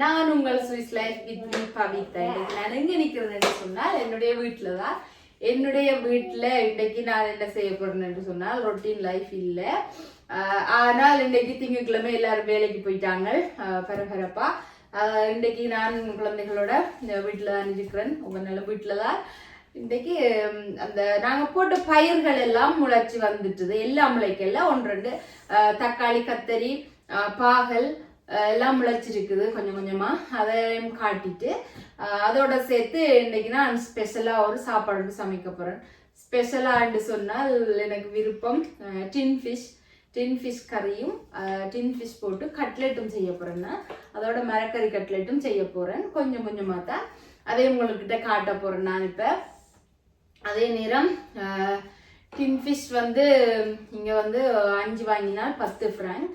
நான் உங்கள் Swiss life with Pavitha இன்னைக்கு நான் எங்க நிக்கிறேன்னு சொன்னால் என்னுடைய வீட்டுல தான். என்னுடைய வீட்டுல இன்னைக்கு நான் என்ன செய்ய போறேன் என்று சொன்னால் ரொட்டீன் லைஃப் இல்ல. ஆனால் இன்னைக்கு திங்கட்கிழமை எல்லாரும் வேலைக்கு போயிட்டாங்க பரபரப்பா. இன்னைக்கு நான் குழந்தைகளோட வீட்டில் வீட்டுல தான் இருக்கிறேன். உங்கள் நல்ல வீட்டுல தான். இன்றைக்கு அந்த நாங்கள் போட்ட பயிர்கள் எல்லாம் முளைச்சி வந்துட்டுது. எல்லாம் முளைக்கெல்லாம் ஒன்று ரெண்டு தக்காளி கத்தரி பாகல் எல்லாம் முளைச்சிருக்குது கொஞ்சம் கொஞ்சமாக அதையும் காட்டிட்டு அதோட சேர்த்து இன்னைக்கு நான் ஸ்பெஷலாக ஒரு சாப்பாடு சமைக்க போகிறேன் ஸ்பெஷலான்னு சொன்னால் எனக்கு விருப்பம் டின் ஃபிஷ் டின் ஃபிஷ் கறியும் டின் ஃபிஷ் போட்டு கட்லெட்டும் செய்ய போகிறேன்னா நான். அதோட மரக்கறி கட்லெட்டும் செய்ய போகிறேன் கொஞ்சம் கொஞ்சமாக தான். அதே உங்கள்கிட்ட காட்ட போகிறேன் நான் இப்போ. அதே நேரம் டின் ஃபிஷ் வந்து இங்கே வந்து அஞ்சு வாங்கினால் பத்து ஃப்ராங்க்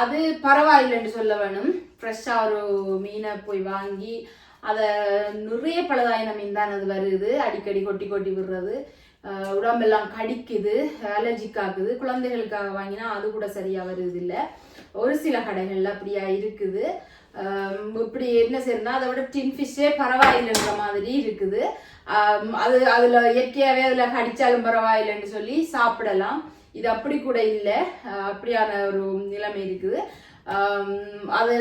அது பரவாயில்லைன்னு சொல்ல வேணும். ஃப்ரெஷ்ஷாக ஒரு மீனை போய் வாங்கி அதை நிறைய பழுதாயின மீன் தான் அது வருது. அடிக்கடி கொட்டி கொட்டி விடுறது. உடம்பெல்லாம் கடிக்குது அலர்ஜிக் ஆகுது. குழந்தைகளுக்காக வாங்கினா அது கூட சரியாக வருது இல்லை ஒரு சில கடைகள்ல அப்படியா இருக்குது. இப்படி என்ன செய்யணும்னா அதை விட டின் ஃபிஷ்ஷே பரவாயில்லைன்ற மாதிரி இருக்குது. அது அதில் இயற்கையாகவே அதில் கடித்தாலும் பரவாயில்லைன்னு சொல்லி சாப்பிடலாம். இது அப்படி கூட இல்லை. அப்படியான ஒரு நிலைமை இருக்குது. அது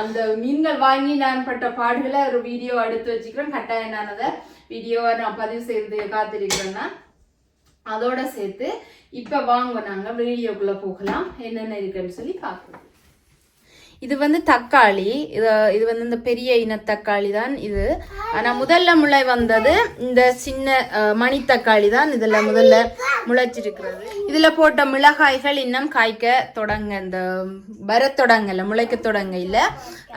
அந்த மீன்கள் வாங்கி நான் பட்ட பாடுகளை ஒரு வீடியோ எடுத்து வச்சுக்கிறேன். கட்டாயம் நான் அதை வீடியோவை நான் பதிவு செய்து காத்திருக்கிறேன்னா அதோட சேர்த்து இப்போ வாங்க நாங்கள் வீடியோக்குள்ளே போகலாம். என்னென்ன இருக்குன்னு சொல்லி பார்க்குறோம் இது வந்து தக்காளி. இது இது வந்து இந்த பெரிய இன தக்காளி தான் இது. ஆனால் முதல்ல முளை வந்தது இந்த சின்ன மணி தக்காளி தான் இதில் முதல்ல முளைச்சிருக்கிறது. இதில் போட்ட மிளகாய்கள் இன்னும் காய்க்க தொடங்க இந்த வர தொடங்கலை முளைக்க தொடங்க இல்லை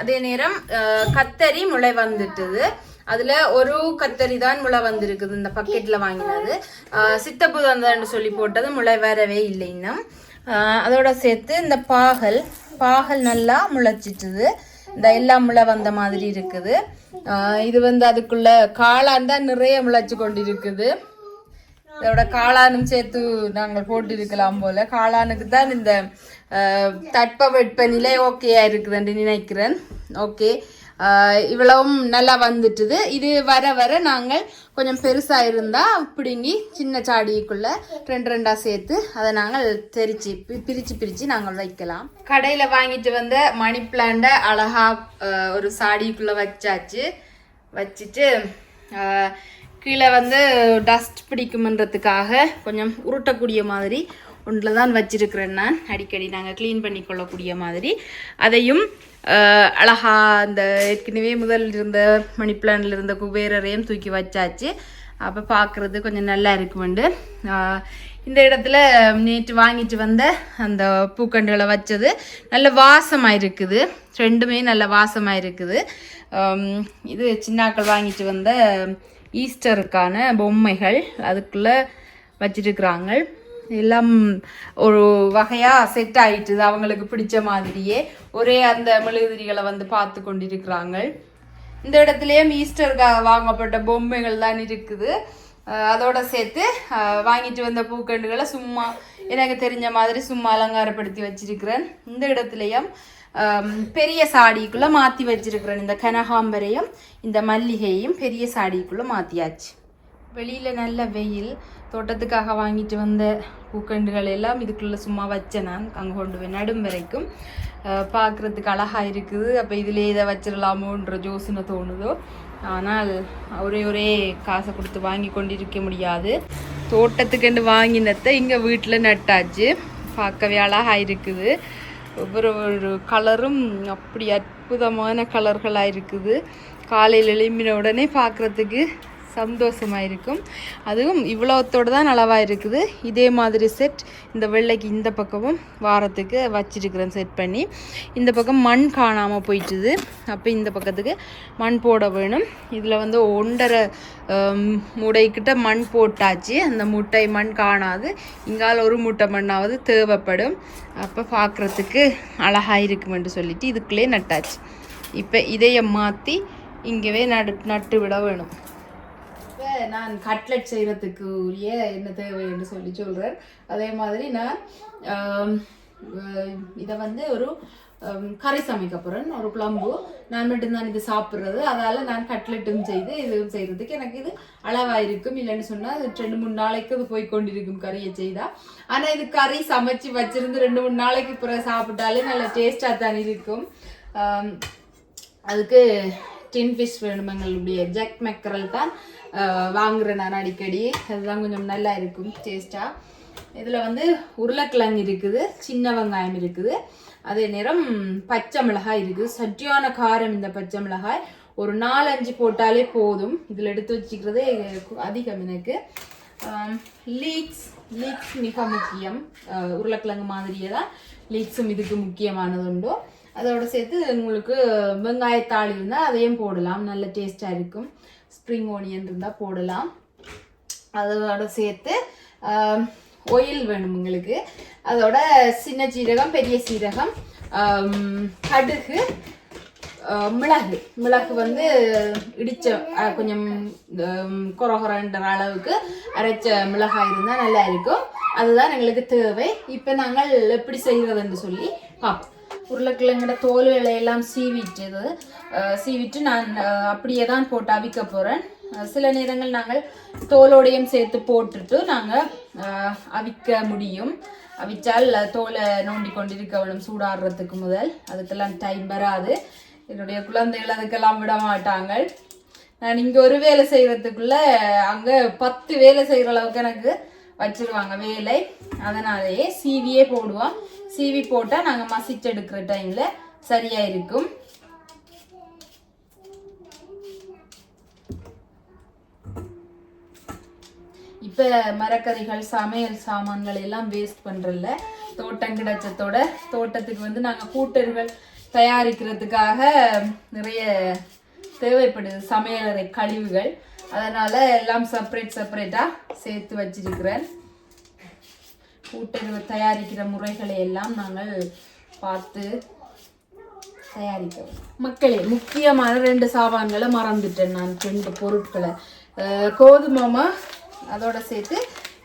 அதே நேரம் கத்தரி முளை வந்துட்டுது. அதுல ஒரு கத்தரி தான் முளை வந்திருக்குது இந்த பக்கெட்ல வாங்கினது. சித்தப்பு சித்தப்புதந்தன்னு சொல்லி போட்டது முளை வரவே இல்லை இன்னும். அதோட சேர்த்து இந்த பாகல் பாகல் நல்லா முளைச்சிட்டுது. இந்த எல்லா முளை வந்த மாதிரி இருக்குது. இது வந்து அதுக்குள்ள காளான் தான் நிறைய முளைச்சு கொண்டு இருக்குது இதோட காளானும் சேர்த்து நாங்கள் போட்டிருக்கலாம் போல. காளானுக்கு தான் இந்த தட்பவெட்ப நிலை வெப்பநிலை ஓகேயா இருக்குதுன்னு நினைக்கிறேன். ஓகே இவ்வளவும் நல்லா வந்துட்டுது. இது வர வர நாங்கள் கொஞ்சம் பெருசாக இருந்தால் பிடுங்கி சின்ன சாடிக்குள்ளே ரெண்டு ரெண்டாக சேர்த்து அதை நாங்கள் தெரிச்சு பி- பிரித்து நாங்கள் வைக்கலாம். கடையில் வாங்கிட்டு வந்த மணி பிளான்ட அழகா ஒரு சாடிக்குள்ளே வச்சாச்சு. வச்சுட்டு கீழே வந்து டஸ்ட் பிடிக்குமன்றதுக்காக கொஞ்சம் உருட்டக்கூடிய மாதிரி ஒன்றில் தான் வச்சிருக்கிறேன் நான். அடிக்கடி நாங்கள் க்ளீன் பண்ணி கொள்ளக்கூடிய மாதிரி. அதையும் அழகா அந்த ஏற்கனவே முதல் இருந்த மணி பிளானில் இருந்த குபேரரையும் தூக்கி வச்சாச்சு. அப்போ பார்க்குறது கொஞ்சம் நல்லா இருக்குமெண்டு. இந்த இடத்துல நேற்று வாங்கிட்டு வந்த அந்த பூக்கண்டுகளை வச்சது நல்ல வாசமாக இருக்குது. ரெண்டுமே நல்ல வாசமாக இருக்குது. இது சின்னாக்கள் வாங்கிட்டு வந்த ஈஸ்டருக்கான பொம்மைகள் அதுக்குள்ளே வச்சிருக்கிறாங்க. எல்லாம் ஒரு வகையாக செட் ஆயிட்டுது. அவங்களுக்கு பிடிச்ச மாதிரியே ஒரே அந்த மெழுகுதிரிகளை வந்து பார்த்து கொண்டிருக்கிறாங்க. இந்த இடத்துலையும் ஈஸ்டருக்காக வாங்கப்பட்ட பொம்மைகள் தான் இருக்குது. அதோட சேர்த்து வாங்கிட்டு வந்த பூக்கண்டுகளை சும்மா எனக்கு தெரிஞ்ச மாதிரி சும்மா அலங்காரப்படுத்தி வச்சிருக்கிறேன். இந்த இடத்துலையும் பெரிய சாடிக்குள்ளே மாற்றி வச்சிருக்கிறேன். இந்த கனகாம்பரையும் இந்த மல்லிகையும் பெரிய சாடிக்குள்ளே மாற்றியாச்சு வெளியில் நல்ல வெயில் தோட்டத்துக்காக வாங்கிட்டு வந்த பூக்கண்டுகள் எல்லாம் இதுக்குள்ளே சும்மா வச்சேன் நான் அங்கே கொண்டு போய் நடும் வரைக்கும். பார்க்குறதுக்கு பார்க்கறதுக்கு அழகா இருக்குது. அப்போ இதிலே இதை வச்சிடலாமோன்ற யோசனை தோணுதோ. ஆனால் ஒரே ஒரே காசை கொடுத்து வாங்கி கொண்டிருக்க முடியாது. தோட்டத்துக்குன்னு வாங்கினத்தை இங்கே வீட்டில் நட்டாச்சு. பார்க்கவே அழகாக இருக்குது. ஒவ்வொரு ஒரு கலரும் அப்படி அற்புதமான கலர்களாக இருக்குது. காலையில் எழும்பின உடனே பார்க்குறதுக்கு சந்தோஷமாக இருக்கும் அதுவும் இவ்வளோத்தோடு தான் அளவாக இருக்குது இதே மாதிரி செட் இந்த வெள்ளைக்கு இந்த பக்கமும் வாரத்துக்கு வச்சிருக்கிறேன் செட் பண்ணி. இந்த பக்கம் மண் காணாமல் போயிட்டுது. அப்போ இந்த பக்கத்துக்கு மண் போட வேணும். இதில் வந்து ஒன்றரை முடைக்கிட்ட மண் போட்டாச்சு. அந்த முட்டை மண் காணாது. இங்கால ஒரு மூட்டை மண்ணாவது தேவைப்படும். அப்போ பார்க்குறதுக்கு அழகாக இருக்குமென்று சொல்லிட்டு இதுக்குள்ளே நட்டாச்சு. இப்போ இதையை மாற்றி இங்கேவே நடு நட்டு விட வேணும். இப்போ நான் கட்லெட் செய்கிறதுக்கு உரிய என்ன தேவை என்று சொல்லி சொல்கிறேன் அதே மாதிரி நான் இதை வந்து ஒரு கறி சமைக்க போகிறேன் ஒரு குழம்பு நான் மட்டும்தான் இது சாப்பிட்றது. அதால் நான் கட்லெட்டும் செய்து இதுவும் செய்கிறதுக்கு எனக்கு இது அளவாக இருக்கும் இல்லைன்னு சொன்னால் ரெண்டு மூணு நாளைக்கு அது போய் கொண்டிருக்கும் கறியை செய்தால் ஆனால் இது கறி சமைச்சு வச்சிருந்து ரெண்டு மூணு நாளைக்கு பிறகு சாப்பிட்டாலே நல்ல டேஸ்ட்டாக தான் இருக்கும். அதுக்கு டின் ஃபிஷ் வேணும் எங்களுடைய ஜெக் மெக்கரல் தான் வாங்குறேன் நான் அடிக்கடி. அதுதான் கொஞ்சம் நல்லா இருக்கும் டேஸ்ட்டாக இதில் வந்து உருளைக்கிழங்கு இருக்குது சின்ன வெங்காயம் இருக்குது. அதே நேரம் பச்சை மிளகாய் இருக்குது. சட்டியான காரம் இந்த பச்சை மிளகாய். ஒரு நாலஞ்சு போட்டாலே போதும். இதில் எடுத்து வச்சுக்கிறதே அதிகம் எனக்கு. லீக்ஸ் லீக்ஸ் மிக முக்கியம். உருளைக்கிழங்கு மாதிரியே தான். லீக்ஸும் இதுக்கு முக்கியமானது உண்டோ. அதோடு சேர்த்து உங்களுக்கு வெங்காயத்தாள் இருந்தால் அதையும் போடலாம். நல்ல டேஸ்ட்டாக இருக்கும். ஸ்ப்ரிங் ஓனியன் இருந்தால் போடலாம். அதோட சேர்த்து ஒயில் வேணும் உங்களுக்கு. அதோட சின்ன சீரகம் பெரிய சீரகம் கடுகு மிளகு. மிளகு வந்து இடிச்ச கொஞ்சம் குறகுறன்ற அளவுக்கு அரைச்ச மிளகாய் இருந்தால் நல்லா இருக்கும். அதுதான் எங்களுக்கு தேவை. இப்போ நாங்கள் எப்படி செய்கிறதுன்னு சொல்லி பார்ப்போம் உருளைக்கிழங்கோட தோல் இலையெல்லாம் சீவிட்டது. சீவிட்டு நான் அப்படியே தான் போட்டு அவிக்க போகிறேன் சில நேரங்கள் நாங்கள் தோலோடையும் சேர்த்து போட்டுட்டு நாங்கள் அவிக்க முடியும். அவிச்சால் தோலை நோண்டி கொண்டிருக்க வேணும் சூடாடுறதுக்கு முதல். அதுக்கெல்லாம் டைம் வராது. என்னுடைய குழந்தைகள் அதுக்கெல்லாம் விட மாட்டாங்க. நான் இங்கே ஒரு வேலை செய்கிறதுக்குள்ள அங்கே பத்து வேலை செய்கிற அளவுக்கு எனக்கு வச்சிருவாங்க வேலை. அதனாலேயே சீவியே போடுவோம். சீவி போட்டால் நாங்கள் மசிச்சு எடுக்கிற டைமில் சரியாக இருக்கும். இப்போ மரக்கறிகள் சமையல் சாமான்கள் எல்லாம் வேஸ்ட் பண்ணுறதில்ல தோட்டம் கிடைச்சதோட தோட்டத்துக்கு வந்து நாங்கள் கூட்டர்கள் தயாரிக்கிறதுக்காக நிறைய தேவைப்படுது சமையலறை கழிவுகள். அதனால் எல்லாம் செப்பரேட் செப்பரேட்டாக சேர்த்து வச்சிருக்கிறேன். கூட்டு தயாரிக்கிற முறைகளை எல்லாம் நாங்கள் பார்த்து தயாரிக்கிறோம். மக்களே முக்கியமான ரெண்டு சாமான்களை மறந்துட்டேன் நான். ரெண்டு பொருட்களை. கோதுமாமா கோதுமை அதோட சேர்த்து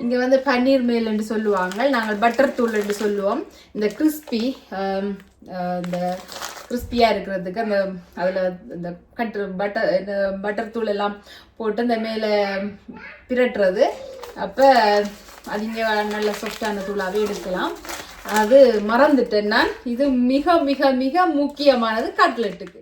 இங்கே வந்து பன்னீர் மேல் என்று சொல்லுவாங்க. நாங்கள் பட்டர் தூள் என்று சொல்லுவோம். இந்த கிறிஸ்பி இந்த கிறிஸ்பியாக இருக்கிறதுக்கு அந்த அதில் இந்த கட்டு பட்டர் இந்த பட்டர் தூள் எல்லாம் போட்டு இந்த மேலே பிரட்டுறது அப்போ அது நல்ல சொஃப்டான தூளாகவே எடுக்கலாம். அது மறந்துட்டேன் நான். இது மிக மிக மிக முக்கியமானது கட்லெட்டுக்கு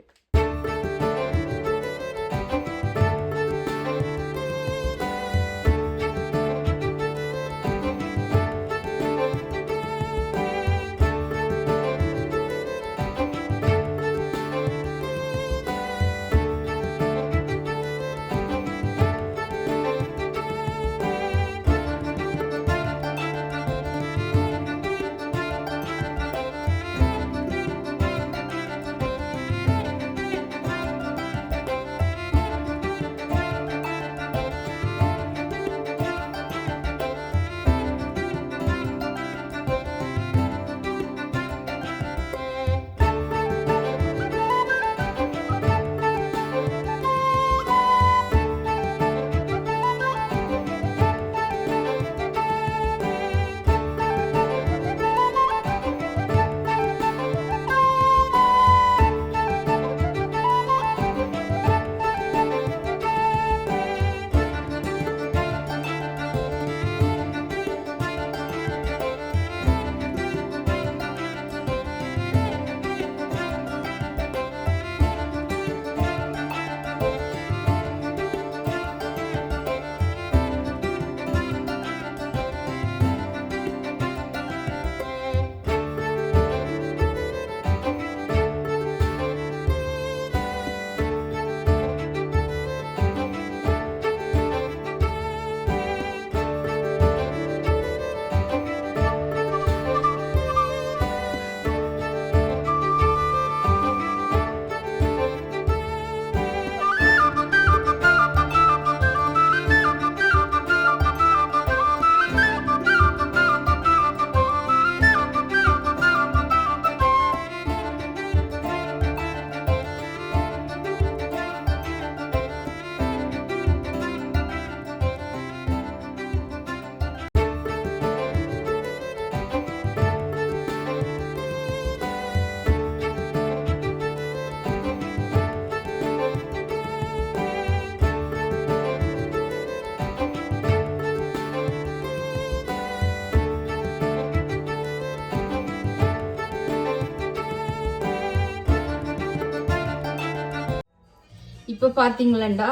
இப்போ பார்த்தீங்களா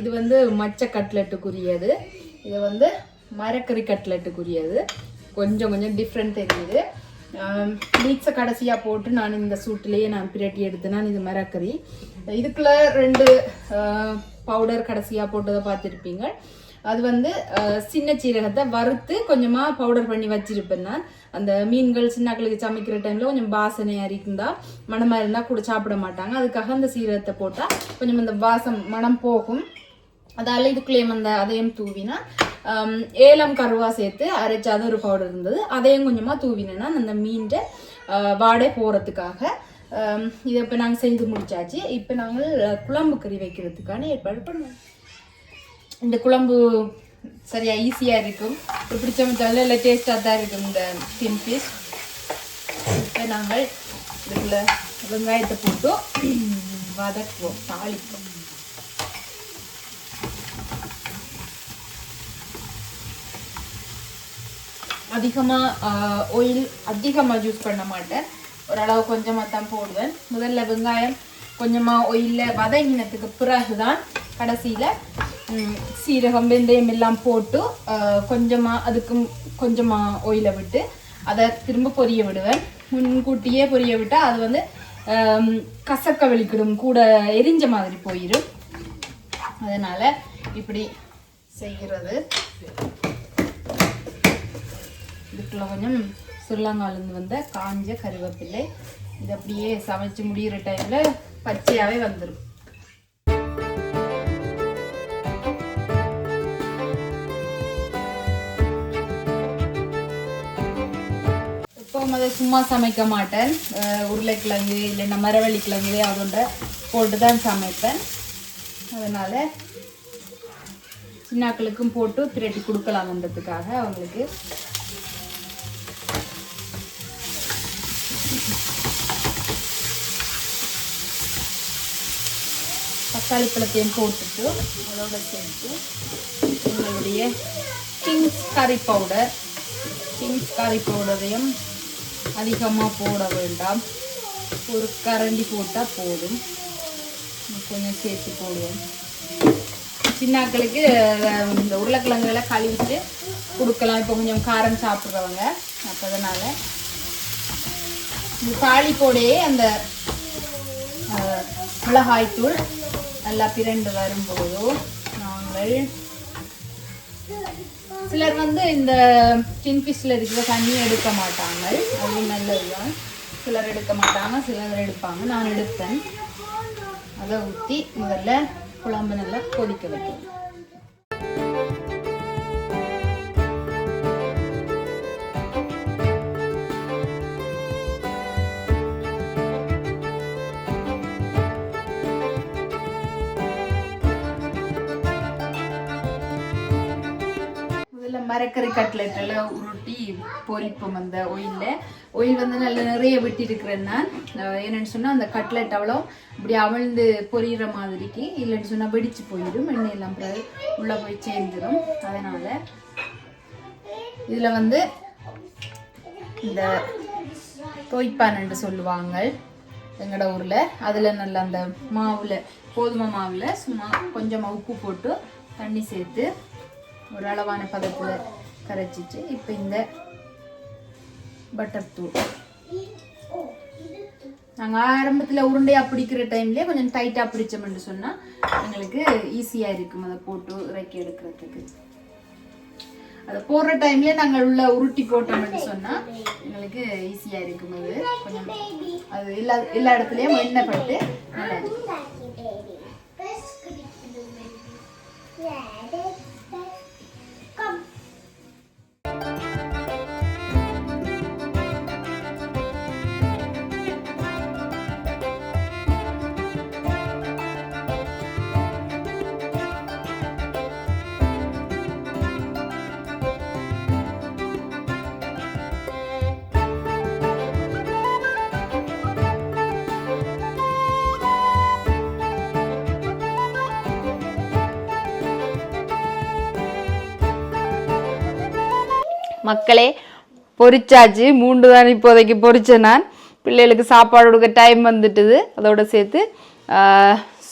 இது வந்து மச்ச கட்லெட்டுக்குரியது. இது வந்து மரக்கறி கட்லெட்டுக்குரியது. கொஞ்சம் கொஞ்சம் டிஃப்ரெண்ட் தெரியுது. பீட்ஸை கடைசியாக போட்டு நான் இந்த சூட்டிலேயே நான் பிரட்டி எடுத்து நான் இது மரக்கறி. இதுக்குள்ள ரெண்டு பவுடர் கடைசியாக போட்டதை பார்த்துருப்பீங்க. அது வந்து சின்ன சீரகத்தை வறுத்து கொஞ்சமாக பவுடர் பண்ணி வச்சிருப்பேன் நான். அந்த மீன்கள் சின்னாக்களுக்கு சமைக்கிற டைமில் கொஞ்சம் வாசனையாக இருந்தால் மணமாக இருந்தால் கூட சாப்பிட மாட்டாங்க. அதுக்காக அந்த சீரகத்தை போட்டால் கொஞ்சம் அந்த வாசம் மனம் போகும். அதால் இதுக்குள்ளேயும் அந்த அதையும் தூவினா ஏலம் கருவா சேர்த்து அரைச்சி அது ஒரு பவுடர் இருந்தது. அதையும் கொஞ்சமாக தூவினேன்னா அந்த மீன்ட வாடை போகிறதுக்காக இதை இப்போ நாங்கள் செய்து முடிச்சாச்சு. இப்போ நாங்கள் குழம்பு கறி வைக்கிறதுக்கான ஏற்பாடு பண்ணுவோம். இந்த குழம்பு சரியா ஈஸியாக இருக்கும். இப்போ பிடிச்ச மச்சாலும் இல்லை டேஸ்ட்டாக தான் இருக்கும் இந்த டின் பீஸ் இப்போ நாங்கள் இதுக்குள்ள வெங்காயத்தை போட்டு வதக்குவோம் தாளிப்போம். அதிகமாக ஆயில் அதிகமாக யூஸ் பண்ண மாட்டேன். ஓரளவு கொஞ்சமாக தான் போடுவேன். முதல்ல வெங்காயம் கொஞ்சமாக ஒயிலில் வதங்கினத்துக்கு பிறகு தான் கடைசியில் சீரகம் வெந்தயம் எல்லாம் போட்டு கொஞ்சமாக அதுக்கும் கொஞ்சமாக ஒயில விட்டு அதை திரும்ப பொரிய விடுவேன். முன்கூட்டியே பொரிய விட்டால் அது வந்து கசக்க வெளிக்கிடும் கூட எரிஞ்ச மாதிரி போயிடும் அதனால் இப்படி செய்கிறது. இதுக்குள்ள கொஞ்சம் சுருளாங்காலேருந்து வந்த காஞ்ச கருவேப்பிள்ளை இது அப்படியே சமைச்சு முடிகிற டைமில் பச்சையாகவே வந்துடும் இப்போ அதை சும்மா சமைக்க மாட்டேன். உருளைக்கிழங்கு இல்லைன்னா மரவள்ளி கிழங்கு அதோட போட்டு தான் சமைப்பேன். அதனால் சின்னாக்களுக்கும் போட்டு திரட்டி கொடுக்கலாம்ன்றதுக்காக அவங்களுக்கு தக்காளி பழத்தையும் போட்டுட்டு அதோட சேர்த்து உங்களுடைய கிங்ஸ் கறி பவுடர். கிங்ஸ் கறி பவுடரையும் அதிகமாக போட வேண்டாம். ஒரு கரண்டி போட்டால் போதும். கொஞ்சம் சேர்த்து போடுவோம். சின்னாக்களுக்கு இந்த உருளைக்கிழங்குகளை கழுவிட்டு கொடுக்கலாம். இப்போ கொஞ்சம் காரம் சாப்பிட்றவங்க. அப்போ அதனால் இந்த தாளிப்போடையே அந்த மிளகாய்த்தூள் நல்லா பிரண்டு வரும்போதோ நாங்கள் சிலர் வந்து இந்த டின் இருக்கிற தண்ணி எடுக்க மாட்டாங்க அது நல்லதுதான். சிலர் எடுக்க மாட்டாங்க சிலர் எடுப்பாங்க. நான் எடுத்தேன் அதை ஊற்றி முதல்ல குழம்பு நல்லா கொதிக்க வைக்கணும். மரக்கறி கட்லெட் எல்லாம் உருட்டி பொரிப்போம் அந்த ஒயிலில் ஒயில் வந்து நல்ல நிறைய விட்டிருக்கிறேன் நான். என்னென்னு சொன்னால் அந்த கட்லெட் அவ்வளோ இப்படி அவிழ்ந்து பொரியிற மாதிரிக்கு இல்லைன்னு சொன்னால் வெடிச்சு போயிடும். எண்ணெய் எல்லாம் உள்ளே போய் சேர்ந்துடும் அதனால் இதில் வந்து இந்த தோய்ப்பான்னு சொல்லுவாங்க எங்களோட ஊரில். அதில் நல்ல அந்த மாவில் கோதுமை மாவில் சும்மா கொஞ்சமாக உப்பு போட்டு தண்ணி சேர்த்து ஒரு அளவான பதத்தில் கரைச்சிட்டு இப்போ இந்த பட்டர் தூள். நாங்கள் ஆரம்பத்தில் உருண்டையாக பிடிக்கிற டைம்லேயே கொஞ்சம் டைட்டாக பிடிச்சோம்னு சொன்னால் எங்களுக்கு ஈஸியாக இருக்கும் அதை போட்டு இறக்கி எடுக்கிறதுக்கு. அதை போடுற டைம்ல நாங்கள் உள்ள உருட்டி போட்டோம்னு சொன்னால் எங்களுக்கு ஈஸியாக இருக்கும் அது. கொஞ்சம் அது எல்லா எல்லா இடத்துலையும் எண்ணெய் பட்டு நல்லா இருக்கும். மக்களே பொரிச்சாச்சு. மூன்று தான் இப்போதைக்கு பொறிச்சேன் நான். பிள்ளைகளுக்கு சாப்பாடு கொடுக்க டைம் வந்துட்டுது. அதோட சேர்த்து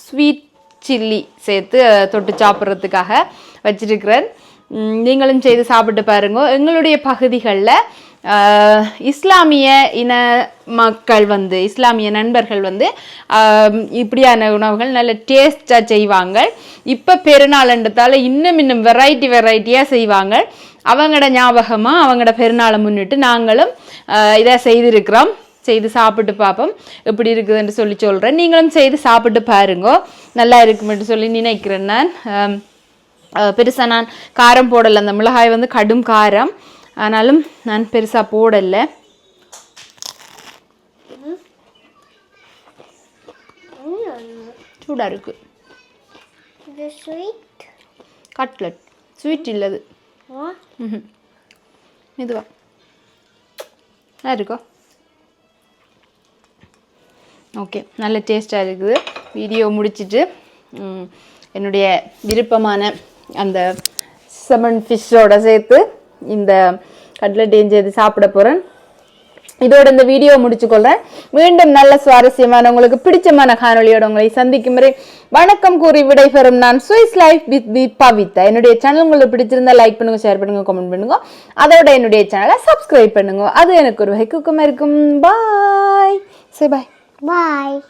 ஸ்வீட் சில்லி சேர்த்து தொட்டு சாப்பிட்றதுக்காக வச்சிருக்கிறேன். நீங்களும் செய்து சாப்பிட்டு பாருங்க. எங்களுடைய பகுதிகளில் இஸ்லாமிய இன மக்கள் வந்து இஸ்லாமிய நண்பர்கள் வந்து இப்படியான உணவுகள் நல்ல டேஸ்டாக செய்வாங்க. இப்போ பெருநாள்ன்றதால இன்னும் இன்னும் வெரைட்டி வெரைட்டியாக செய்வாங்க. அவங்களோட ஞாபகமாக அவங்களோட பெருநாளை முன்னிட்டு நாங்களும் இதை செய்திருக்கிறோம். செய்து சாப்பிட்டு பார்ப்போம். எப்படி இருக்குதுன்னு சொல்லி சொல்கிறேன் நீங்களும் செய்து சாப்பிட்டு பாருங்க. நல்லா இருக்குமென்று சொல்லி நினைக்கிறேன் நான். பெருசாக நான் காரம் போடலை. அந்த மிளகாய் வந்து கடும் காரம். ஆனாலும் நான் பெருசாக போடலை. சூடாக இருக்குது sweet. கட்லட் ஸ்வீட் இல்லது? ம் இதுவா நல்லா இருக்கோ? ஓகே. நல்ல டேஸ்ட்டாக இருக்குது. வீடியோ முடிச்சிட்டு என்னுடைய விருப்பமான அந்த செமன் ஃபிஷ்ஷோட சேர்த்து இந்த கட்லெட்டையும் சேர்த்து சாப்பிட போகிறேன் இதோட இந்த வீடியோ முடிச்சுக்கொள்றேன். மீண்டும் நல்ல சுவாரஸ்யமான உங்களுக்கு பிடிச்சமான காணொளியோட உங்களை சந்திக்கும் வரை வணக்கம் கூறி விடைபெறும் நான் Swiss life with P Pavitha. என்னுடைய சேனல் உங்களுக்கு பிடிச்சிருந்தா லைக் பண்ணுங்க ஷேர் பண்ணுங்க கமெண்ட் பண்ணுங்க. அதோட என்னுடைய சேனலை சப்ஸ்கிரைப் பண்ணுங்க. அது எனக்கு ஒரு ஹெக்குக்கும் இருக்கும் பாய் சே பாய் Bye.